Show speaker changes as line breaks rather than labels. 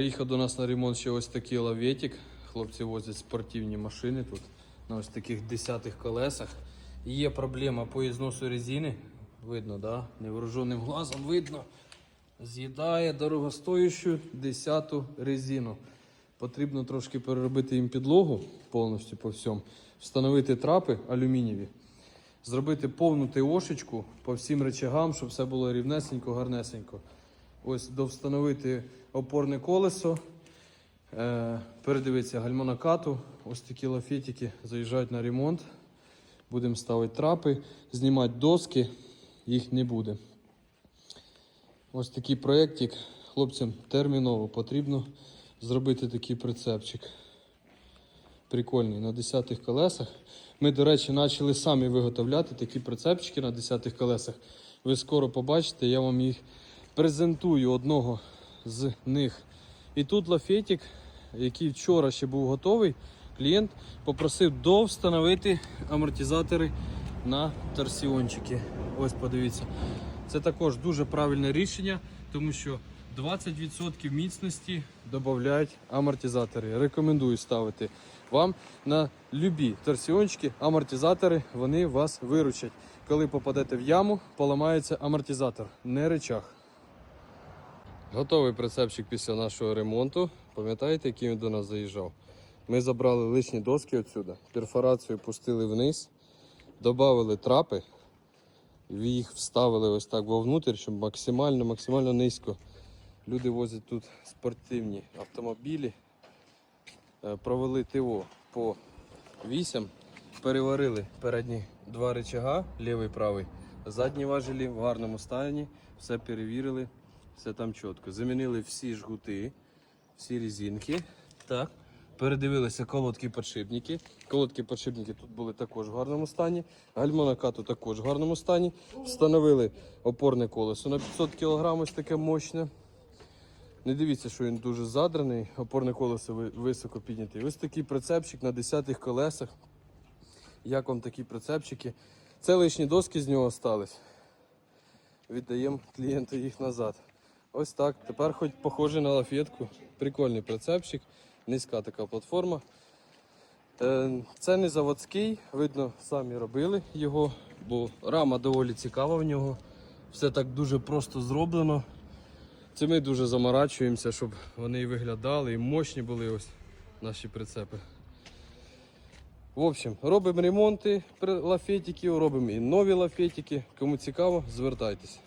Приїхав до нас на ремонт ще ось такий лаветик. Хлопці возять спортивні машини тут на ось таких десятих колесах. Є проблема по ізносу резини. Видно, да? Невооруженим глазом видно. З'їдає дорогостоящу десяту резину. Потрібно трошки переробити їм підлогу повністю по всьому, встановити трапи алюмінієві, зробити повну ТОшечку по всім речагам, щоб все було рівнесенько, гарнесенько. Ось довстановити опорне колесо, е, передивитися гальмонокату. Ось такі лафетики заїжджають на ремонт. Будемо ставити трапи, знімати доски, їх не буде. Ось такий проєктик. Хлопцям терміново потрібно зробити такий прицепчик. Прикольний на 10 колесах. Ми, до речі, почали самі виготовляти такі прицепчики на 10 колесах. Ви скоро побачите, я вам їх презентую одного з них. І тут лафетик, який вчора ще був готовий, клієнт попросив довстановити амортизатори на торсіончики. Ось подивіться. Це також дуже правильне рішення, тому що 20% міцності додають амортизатори. Рекомендую ставити вам на любі торсіончики, амортизатори, вони вас виручать. Коли попадете в яму, поламається амортизатор, не речах. Готовий прицепчик після нашого ремонту. Пам'ятаєте, який він до нас заїжджав? Ми забрали лишні доски відсюди, перфорацію пустили вниз, додали трапи, їх вставили ось так вовнутрь, щоб максимально, максимально низько. Люди возять тут спортивні автомобілі, Е, провели ТО по вісям, переварили передні два рычага, лівий правий, задні важелі в гарному стані, все перевірили, все там чітко. Замінили всі жгути, всі резинки. Так. Передивилися колодки підшипники. Колодки підшипники тут були також в гарному стані. Гальмонокату також в гарному стані. Встановили опорне колесо на 500 кг, ось таке мощне. Не дивіться, що він дуже задраний, опорне колесо високо підняте. Ось такий прицепчик на 10 колесах. Як вам такі прицепчики? Це лишні доски з нього остались. Віддаємо клієнту їх назад. Ось так. Тепер хоч похоже на лафетку. Прикольний прицепчик, низька така платформа. Е, Це не заводський, видно, самі робили його, бо рама доволі цікава в нього. Все так дуже просто зроблено. Це ми дуже заморачуємося, щоб вони і виглядали, і мощні були ось наші прицепи. В общем, робимо ремонти лафетиків, робимо і нові лафетики. Кому цікаво, звертайтесь.